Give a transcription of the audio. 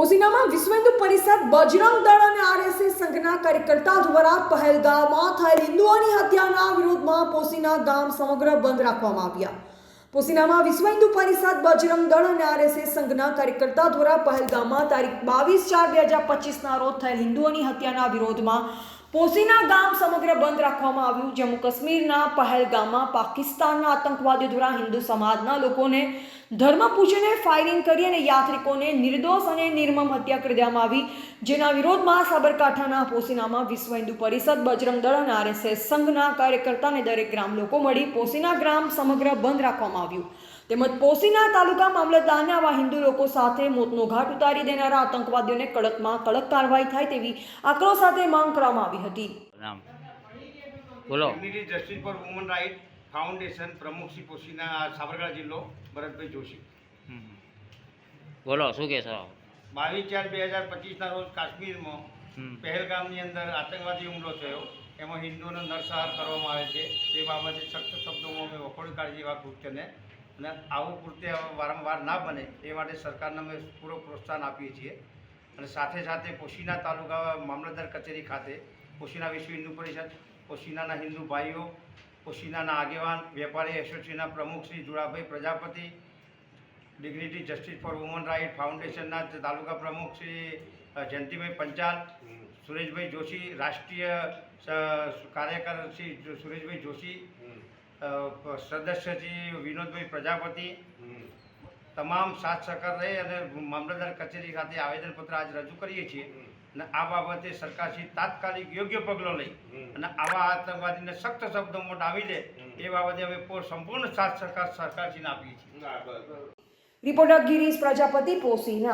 પોસીનામાં વિશ્વ હિન્દુ પરિષદ બજરંગ દળ અને આરએસએસ સંઘના કાર્યકર્તા દ્વારા પહેલગામમાં થયેલ હિન્દુઓની હત્યાના વિરોધમાં પોસીના ગામ સમગ્ર બંધ રાખવામાં આવ્યા. પોસીનામાં વિશ્વ હિન્દુ પરિષદ બજરંગ દળ અને આરએસએસ સંઘના કાર્યકર્તા દ્વારા પહેલગામમાં તારીખ બાવીસ ચાર બે હજાર પચીસના રોજ થયેલ હિન્દુઓની હત્યાના વિરોધમાં પોસીના ગામ સમગ્ર બંધ રાખવામાં આવ્યું. જમ્મુ કાશ્મીરના પહેલગામમાં પાકિસ્તાનના આતંકવાદીઓ દ્વારા હિન્દુ સમાજના લોકોને ધર્મ પૂછીને ફાયરિંગ કરી અને યાત્રિકોને નિર્દોષ અને નિર્મમ હત્યા કરી દેવામાં આવી. જેના વિરોધમાં સાબરકાંઠાના પોસીનામાં વિશ્વ હિન્દુ પરિષદ બજરંગ દળ અને આરએસએસ સંઘના કાર્યકર્તાને દરેક ગ્રામ લોકો મળી પોસીના ગ્રામ સમગ્ર બંધ રાખવામાં આવ્યું. તેમજ પોસીના તાલુકા મામલતદારને આવા હિન્દુ લોકો સાથે મોતનો ઘાટ ઉતારી દેનારા આતંકવાદીઓને કડકમાં કડક કાર્યવાહી થાય તેવી આક્રોશ સાથે માંગ કરવામાં આવી હતી. બોલો. Justice for women right foundation પ્રમુખ શ્રી પોશીના સાબરકાંઠા જિલ્લો ભરતભાઈ જોશી. બોલો શું કહેશો? બાવીસ ચાર બે હજાર પચીસના રોજ કાશ્મીરમાં પહેલગામની અંદર આતંકવાદી હુમલો થયો. એમાં હિન્દુઓનો નરસંહાર કરવામાં આવે છે. તે બાબતે સખ્ત શબ્દોમાં અમે વખોડી કાઢીએ એવા કૃત્યને. અને આવું કૃત્ય વારંવાર ના બને એ માટે સરકારને અમે પૂરો પ્રોત્સાહન આપીએ છીએ. અને સાથે સાથે પોશીના તાલુકા મામલતદાર કચેરી ખાતે પોશીના વિશ્વ હિન્દુ પરિષદ પોશીનાના હિન્દુ ભાઈઓ પોશીનાના આગેવાન વેપારી એસોસિએશનના પ્રમુખ Shri Judabhai Prajapati, dignity justice for women right ફાઉન્ડેશનના તાલુકા પ્રમુખ શ્રી જયંતિભાઈ પંચાલ, સુરેશભાઈ જોશી, રાષ્ટ્રીય કાર્યકર શ્રી સુરેશભાઈ જોશી સદસ્ય શ્રી વિનોદભાઈ પ્રજાપતિ, તમામ સાથ સહકાર રહી અને મામલતદાર કચેરી ખાતે આવેદનપત્ર આજ રજૂ કરીએ છીએ. અને આ બાબતે સરકારશ્રી તાત્કાલિક યોગ્ય પગલો લઈ અને આવા આતંકવાદીને સખ્ત શબ્દોમાં આવી દે એ બાબતે અમે સંપૂર્ણ સાથ સરકાર સરકારશ્રીને આપીએ છીએ. રિપોર્ટર ગિરીશ પ્રજાપતિ પોસીના.